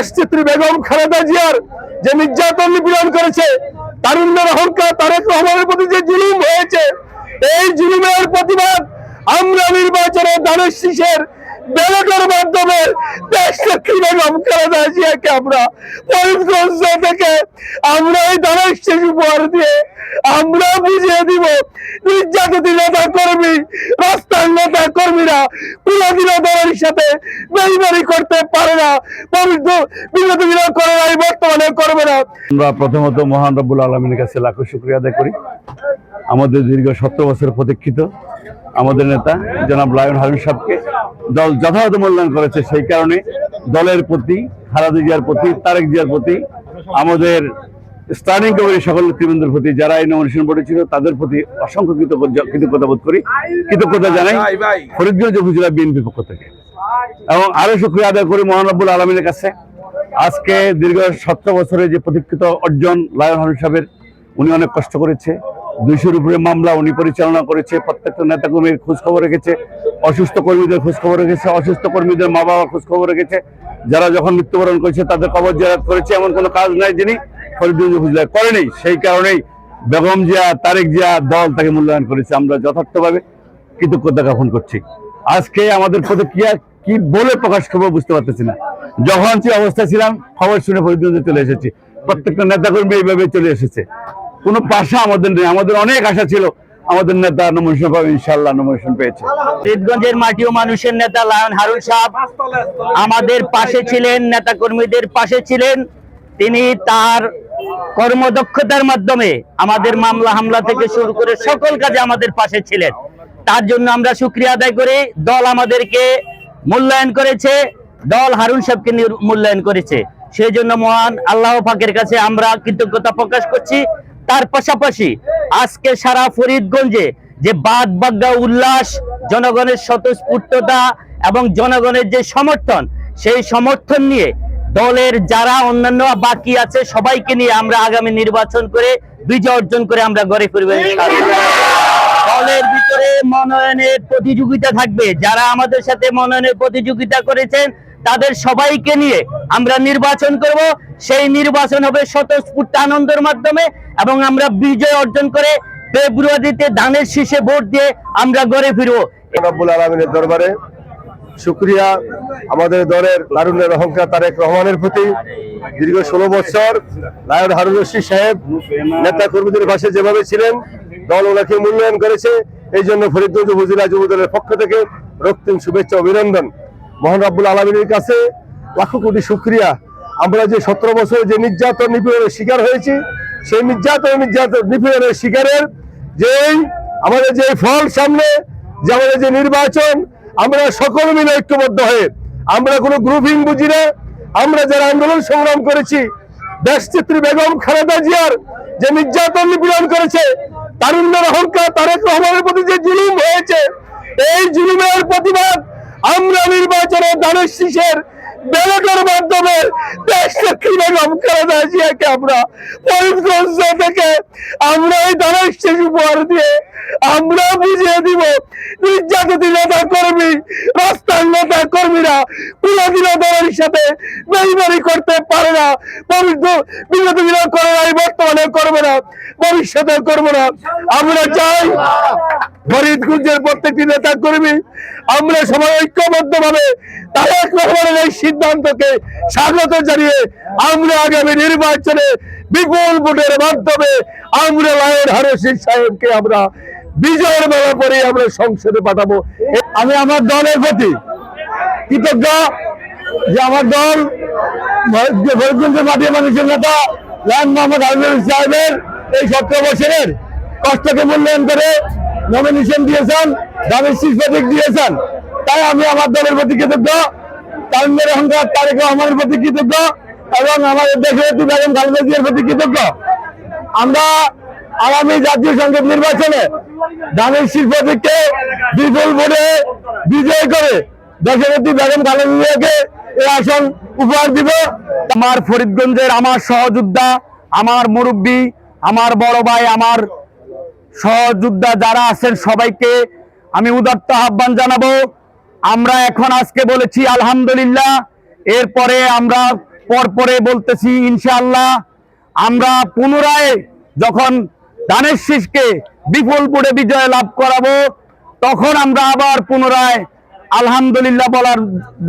দেশচিত্রী বেগম খালেদা জিয়ার যে নির্যাতন নিপীড়ন করেছে তারুণ্যের অহংকার তারেক রহমানের প্রতি যে জুলুম হয়েছে, এই জুলুমের প্রতিবাদ আমরা নির্বাচনে দানের শীষের মাধ্যমে আমরা ফরিদগঞ্জ থেকে আমরা এই উপহার দিয়ে আমরা বুঝিয়ে দিব। নির্যাতিত নেতা কর্মী রাস্তার নেতা কর্মীরা দলের সাথে করতে পারে না। দিনে করে বর্তমানে করবে না। আমরা প্রথমত মহান রব্বুল আলমীর কাছে লাখো শুক্রিয়া আদায় করি। আমাদের দীর্ঘ সত্তর বছর প্রতীক্ষিত আমাদের নেতা জনাব লায়ন হারুন সাহেবকে। দল যথাযথ মূল্যায়ন করেছে সেই কারণে দলের প্রতি খালাদা জিয়ার প্রতি তারেক জিয়ার প্রতি আমাদের স্টার্টিং কমিটির সকল নেতৃবৃন্দের প্রতি যারা এই নমিনেশন বোর্ডে ছিল তাদের প্রতি অসংখ্য কৃতজ্ঞতা বোধ করি। কৃতজ্ঞতা জানাই ফরিদগঞ্জ উপজেলা বিএনপি পক্ষ থেকে। এবং আরও শুক্রিয়া আদায় করি মহানব্বুল আলমিনের কাছে। আজকে দীর্ঘ সতেরো বছরে যে প্রতীক্ষিত অর্জন লায়ন হারুন সাহেবের উনি অনেক কষ্ট করেছে। দুইশোর উপরে মামলা উনি পরিচালনা করেছে প্রত্যেকটা নেতা কর্মীর খোঁজ রেখেছে। অসুস্থ কর্মীদের খোঁজ খবর রেখেছে, অসুস্থ কর্মীদের মা বাবা খোঁজ খবর রেখেছে। যারা যখন মৃত্যুবরণ করেছে, তাদের কবর জিয়ারত করেছে, এমন কোনো কাজ নাই যিনি উপজেলায় করেনি। সেই কারণেই বেগম জিয়া, তারেক জিয়া দল তাকে মূল্যায়ন করেছে। আমরা যথার্থভাবে কৃতজ্ঞতা জ্ঞাপন করছি। আজকে আমাদের প্রতিক্রিয়া কি বলে প্রকাশ করব বুঝতে পারতেছি না। যখন যে অবস্থা ছিলাম, খবর শুনে ফরিদগঞ্জে চলে এসেছি। প্রত্যেকটা নেতাকর্মী এইভাবে চলে এসেছে। কোনো পাশা আমাদের নেই। আমাদের অনেক আশা ছিল আমাদের নেতা নমিনেশন পাবে ইনশাল্লাহ নমিনেশন পেয়েছে। ফরিদগঞ্জের মাটি ও মানুষের নেতা লায়ন হারুন সাহেব আমাদের পাশে ছিলেন নেতা কর্মীদের পাশে ছিলেন। তিনি তার কর্মদক্ষতার মাধ্যমে আমাদের মামলা হামলা থেকে শুরু করে সকল কাজে আমাদের পাশে ছিলেন। তার জন্য আমরা শুক্রিয়া আদায় করি। দল আমাদেরকে মূল্যায়ন করেছে। দল হারুন সাহেবকে মূল্যায়ন করেছে। সেই জন্য মহান আল্লাহ পাকের কাছে আমরা কৃতজ্ঞতা প্রকাশ করছি। তার পাশাপাশি আজকে সারা ফরিদগঞ্জে যে বাদ বাগদা উল্লাস, জনগণের স্বতঃস্ফূর্ততা এবং জনগণের যে সমর্থন, সেই সমর্থন নিয়ে দলের যারা অন্যান্য বাকি আছে, সবাইকে নিয়ে আমরা আগামী নির্বাচন করে বিজয় অর্জন করে আমরা গড়ে ফিরবো। দলের ভিতরে মনোনয়নের প্রতিযোগিতা থাকবে যারা আমাদের সাথে মনোনয়নের প্রতিযোগিতা করেছেন তাদের সবাইকে নিয়ে আমরা নির্বাচন করব। সেই নির্বাচন হবে স্বতঃস্ফূর্ত আনন্দের মাধ্যমে এবং আমরা বিজয় অর্জন করে ফেব্রুয়ারিতে ধানের শীষে ভোট দিয়ে আমরা গড়ে ফিরবো। রব্বুল আলমিনের দরবারে শুক্রিয়া। আমাদের দলের লারুনের অহংকার তারেক রহমানের প্রতি দীর্ঘ ষোলো বছর লায়ন হারুন রশিদ সাহেব নেতা কর্মীদের পাশে যেভাবে ছিলেন, দল ওনাকে মূল্যায়ন করেছে এই জন্য ফরিদগঞ্জ উপজেলা যুব দলের পক্ষ থেকে রক্তিম শুভেচ্ছা অভিনন্দন। মোহন রাব্বুল আলমিনের কাছে লাখো কোটি শুক্রিয়া। আমরা যে সতেরো বছর যে নির্যাতন নিপীড়নের শিকার হয়েছি, সেই নির্যাতন নির্যাতন নিপীড়নের শিকারের যেই আমাদের যে ফল সামনে, যে আমাদের যে নির্বাচন, আমরা সকল মিলে ঐক্যবদ্ধ হয়ে, আমরা কোনো গ্রুপিং বুঝি না। আমরা যারা আন্দোলন সংগ্রাম করেছি দেশচিত্রী বেগম খালেদা জিয়ার যে নির্যাতন নিপীড়ন করেছে, তারুণ্যের অহংকার তারেক রহমানের প্রতি যে জুলুম হয়েছে, এই জুলুমের প্রতিবাদ আমরা নির্বাচনে দানের শীষের ব্যালটের মাধ্যমে আমরা থেকে আমরা এই উপহার দিয়ে আমরা বুঝিয়ে দিব, নির্যাতিত নেতা কর্মী রাস্তার নেতা কর্মীরা কোনদিনও দলের সাথে বেইমানি করতে পারে না বিগত করে নাই বর্তমানে করবে না, ভবিষ্যতে করবে না। আমরা চাই ফরিদগঞ্জের প্রত্যেকটি নেতা কর্মী, আমরা সবাই ঐক্যবদ্ধ ভাবে তারেক রহমানের এই সিদ্ধান্তকে স্বাগত জানিয়ে আমরা আগামী নির্বাচনে বিপুল ভোটের মাধ্যমে আমরা লায়ন হারসির সাহেবকে আমরা বিজয়ের মেলা করে আমরা সংসদে পাঠাবো। আমি আমার দলের প্রতি কৃতজ্ঞ যে আমার দল যে ফরিদগঞ্জের মাটি মানুষের নেতা লায়ন মোহাম্মদ হারুন সাহেবের এই সতেরো বছরের কষ্টকে মূল্যায়ন করে নমিনেশন দিয়েছেন দামের শীষ দিয়েছেন। তাই আমি আমার দলের প্রতি কৃতজ্ঞ তারুণ্যের অহংকার, তারেক রহমানের প্রতি কৃতজ্ঞ, এবং আমাদের একটি বেগম খালেদা জিয়ার প্রতি কৃতজ্ঞ। আমরা আগামী জাতীয় সংসদ নির্বাচনে ধানের শিল্প থেকে বিপুল ভোটে বিজয় করে একটি বেগম খালেদা এই আসন উপহার দিব। আমার ফরিদগঞ্জের আমার সহযোদ্ধা, আমার মুরব্বী, আমার বড় ভাই, আমার সহযোদ্ধা যারা আছেন সবাইকে আমি উদাত্ত আহ্বান জানাব। আমরা এখন আজকে বলেছি, আলহামদুলিল্লাহ। এরপরে আমরা পরপরে বলতেছি, ইনশাআল্লাহ। আমরা পুনরায় যখন ধানের শীষকে বিপুলপুরে বিজয় লাভ করাবো, তখন আমরা আবার পুনরায় আলহামদুলিল্লাহ বলার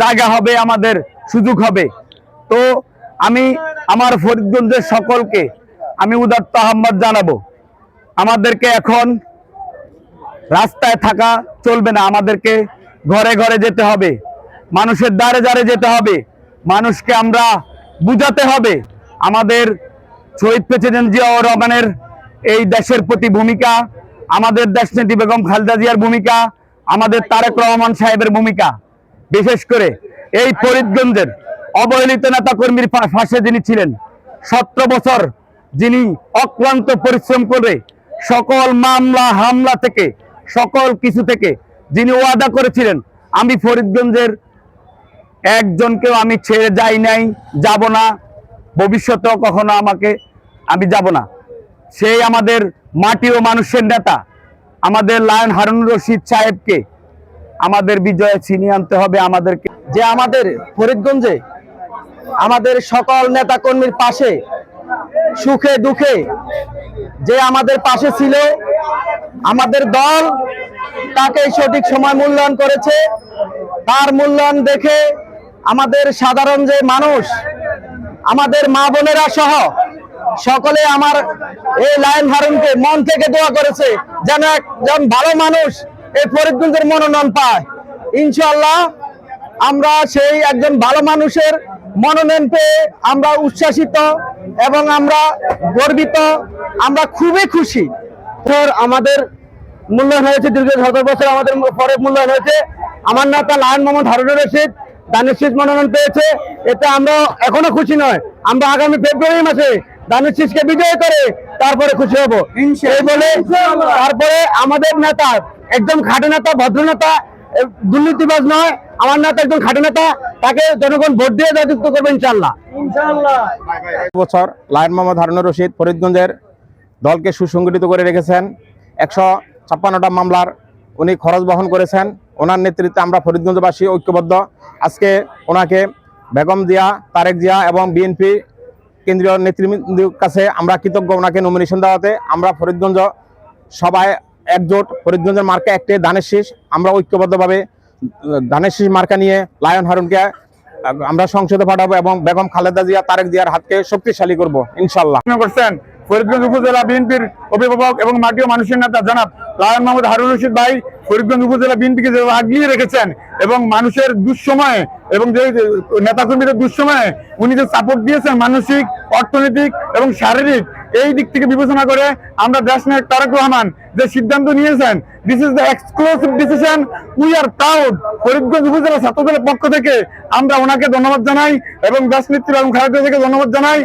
জায়গা হবে, আমাদের সুযোগ হবে। তো আমি, আমার ফরিদগঞ্জের সকলকে আমি উদাত্ত আহ্বাদ জানাব। আমাদেরকে এখন রাস্তায় থাকা চলবে না, আমাদেরকে ঘরে ঘরে যেতে হবে, মানুষের দ্বারে দ্বারে যেতে হবে, মানুষকে আমরা বুঝাতে হবে। আমাদের শহীদ প্রেসিডেন্ট জিয়াউর রহমানের এই দেশের প্রতি ভূমিকা, আমাদের দেশনেত্রী বেগম খালেদা জিয়ার ভূমিকা, আমাদের তারেক রহমান সাহেবের ভূমিকা। বিশেষ করে এই ফরিদগঞ্জের অবহেলিত নেতা কর্মীর পাশে যিনি ছিলেন, সতেরো বছর যিনি অক্লান্ত পরিশ্রম করে সকল মামলা, হামলা থেকে, সকল কিছু থেকে যিনি ওয়াদা করেছিলেন, আমি ফরিদগঞ্জের একজনকেও আমি ছেড়ে যাই নাই, যাব না, ভবিষ্যতেও কখনো আমাকে, আমি যাব না। সেই আমাদের মাটি ও মানুষের নেতা, আমাদের লায়ন হারুন রশিদ সাহেবকে, আমাদের বিজয়ে ছিনিয়ে আনতে হবে আমাদেরকে। যে আমাদের ফরিদগঞ্জে, আমাদের সকল নেতা কর্মীর পাশে সুখে দুঃখে যে আমাদের পাশে ছিল, আমাদের দল তাকে সঠিক সময় মূল্যায়ন করেছে। তার মূল্যায়ন দেখে আমাদের সাধারণ যে মানুষ, আমাদের মা বোনেরা সহ সকলে আমার এই লায়ন হারুনকে মন থেকে দোয়া করেছে, যেন একজন ভালো মানুষ এই ফরিদগঞ্জের মনোনয়ন পায়। ইনশাল্লাহ আমরা সেই একজন ভালো মানুষের মনোনয়ন পেয়ে আমরা উচ্ছ্বাসিত এবং আমরা গর্বিত আমরা খুবই খুশি। তোর আমাদের মূল্যায়ন হয়েছে দীর্ঘ সতেরো বছর আমাদের পরে মূল্যায়ন হয়েছে। আমার নেতা লায়ন মোহাম্মদ হারুনুর রশিদ দানের শীষ মনোনয়ন পেয়েছে। এতে আমরা এখনও খুশি নয়। আমরা আগামী ফেব্রুয়ারি মাসে দানের শীষকে বিজয় করে তারপরে খুশি হব। এই বলে তারপরে আমাদের নেতা একদম খাটে নেতা ভদ্র নেতা দুর্নীতিবাজ নয়। আমার নেতা একজন খাটে নেতা তাকে জনগণ ভোট দিয়ে জয়যুক্ত করবে ইনশাল্লাহ বছর লায়ন মোহাম্মদ হারুনুর রশিদ ফরিদগঞ্জের দলকে সুসংগঠিত করে রেখেছেন। একশো ছাপ্পান্নটা মামলার উনি খরচ বহন করেছেন। ওনার নেতৃত্বে আমরা ফরিদগঞ্জবাসী ঐক্যবদ্ধ। আজকে ওনাকে বেগম জিয়া তারেক জিয়া এবং বিএনপি কেন্দ্রীয় নেতৃবৃন্দের কাছে আমরা কৃতজ্ঞ ওনাকে নমিনেশন দেওয়াতে। আমরা ফরিদগঞ্জ সবাই একজোট। ফরিদগঞ্জের মার্কে একটি দানের শীষ। আমরা ঐক্যবদ্ধভাবে ধানের মার্কা নিয়ে, লায়ন হারুনকে আমরা সংসদে পাঠাবো এবং বেগম খালেদা জিয়া, তারেক জিয়ার হাতকে শক্তিশালী করব, ইনশাল্লাহ। করছেন, ফরিদগঞ্জ উপজেলা বিএনপির অভিভাবক এবং মাটি মানুষের নেতা জনাব লায়ন মোহাম্মদ হারুন রশিদ ভাই ফরিদগঞ্জ উপজেলা বিএনপিকে যেভাবে আগলিয়ে রেখেছেন এবং মানুষের দুঃসময়ে এবং যে নেতাকর্মীদের দুঃসময়ে উনি যে সাপোর্ট দিয়েছেন মানসিক, অর্থনৈতিক এবং শারীরিক এই দিক থেকে বিবেচনা করে আমরা দেশ নায়ক তারেক রহমান যে সিদ্ধান্ত নিয়েছেন this is the exclusive decision we are proud Faridganj উপজেলা ছাত্রদলের পক্ষ থেকে আমরা ওনাকে ধন্যবাদ জানাই এবং দেশ নেত্রী এবং খালেদা থেকে ধন্যবাদ জানাই।